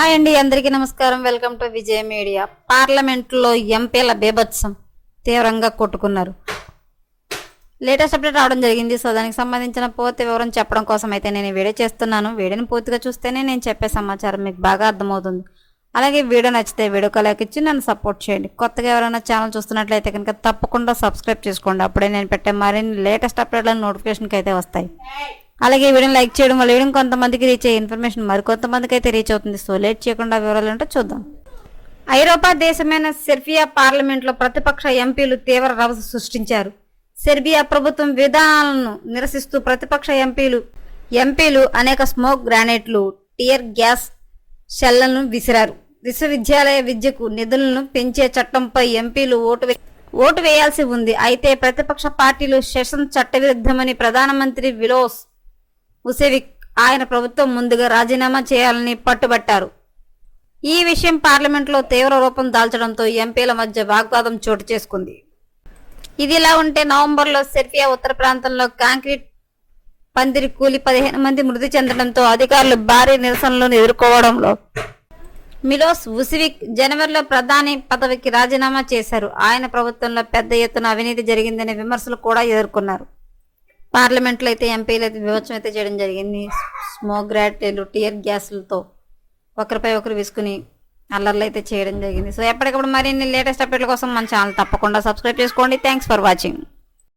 Hi అండి అందరికీ నమస్కారం. Welcome to Vijaya media. పార్లమెంట్లో ఎంపీల బీభత్సం తీవ్రంగా కొట్టుకున్నారు. లేటెస్ట్ అప్డేట్ రావడం జరిగింది. సో దానికి సంబంధించిన పూర్తి వివరం చెప్పడం కోసం అయితే నేను వీడియో చేస్తున్నాను. వీడియోని పూర్తిగా చూస్తేనే నేను చెప్పే సమాచారం మీకు బాగా అర్థమవుతుంది. అలాగే వీడియో నచ్చితే వీడియో లైక్ ఇచ్చి నన్ను సపోర్ట్ చేయండి. కొత్తగా ఎవరైనా ఛానల్ చూస్తున్నట్లయితే కనుక తప్పకుండా సబ్స్క్రైబ్ చేసుకోండి. అప్పుడే నేను పెట్టే మరిన్ని లేటెస్ట్ అప్డేట్లను నోటిఫికేషన్కి అయితే వస్తాయి. అలాగే ఈ వీడియోని లైక్ చేయడం వల్ల వీడియో కొంతమందికి రీచ్ అయ్యే ఇన్ఫర్మేషన్ మరికొంతమందికి అయితే రీచ్ అవుతుంది. సో లేట్ చేయకుండా వివరాలు ఉంటే చూద్దాం. ఐరోపా దేశమైన సెర్బియా పార్లమెంట్లో ప్రతిపక్ష ఎంపీలు తీవ్ర రవస సృష్టించారు. సెర్బియా ప్రభుత్వం విధానాలను నిరసిస్తూ ప్రతిపక్ష ఎంపీలు ఎంపీలు అనేక స్మోక్ గ్రానైట్లు టియర్ గ్యాస్ షెల్లను విసిరారు. విశ్వవిద్యాలయ విద్యకు నిధులను పెంచే చట్టంపై ఎంపీలు ఓటు వే- ఓటు వేయాల్సి ఉంది. అయితే ప్రతిపక్ష పార్టీలు సెషన్ చట్టవిరుద్ధమని ప్రధానమంత్రి విలోస్ ఉసేవిక్ ఆయన ప్రభుత్వం ముందుగా రాజీనామా చేయాలని పట్టుబట్టారు. ఈ విషయం పార్లమెంట్లో తీవ్ర రూపం దాల్చడంతో ఎంపీల మధ్య వాగ్వాదం చోటు చేసుకుంది. ఇదిలా ఉంటే నవంబర్లో సెర్బియా ఉత్తర ప్రాంతంలో కాంక్రీట్ పందిరి కూలి పదిహేను మంది మృతి చెందడంతో అధికారులు భారీ నిరసనలను ఎదుర్కోవడంలో మిలోస్ ఉసివిక్ జనవరిలో ప్రధాని పదవికి రాజీనామా చేశారు. ఆయన ప్రభుత్వంలో పెద్ద ఎత్తున అవినీతి జరిగిందనే విమర్శలు కూడా ఎదుర్కొన్నారు. పార్లమెంట్లో అయితే ఎంపీలు అయితే వివచ్చం అయితే చేయడం జరిగింది. స్మోక్ గ్రాటేలు టియర్ గ్యాస్లతో ఒకరిపై ఒకరు విసుకుని అల్లర్లు అయితే చేయడం జరిగింది. సో ఎప్పటికప్పుడు మరిన్ని లేటెస్ట్ అప్డేట్ల కోసం మన ఛానల్ తప్పకుండా సబ్స్క్రైబ్ చేసుకోండి. Thanks for watching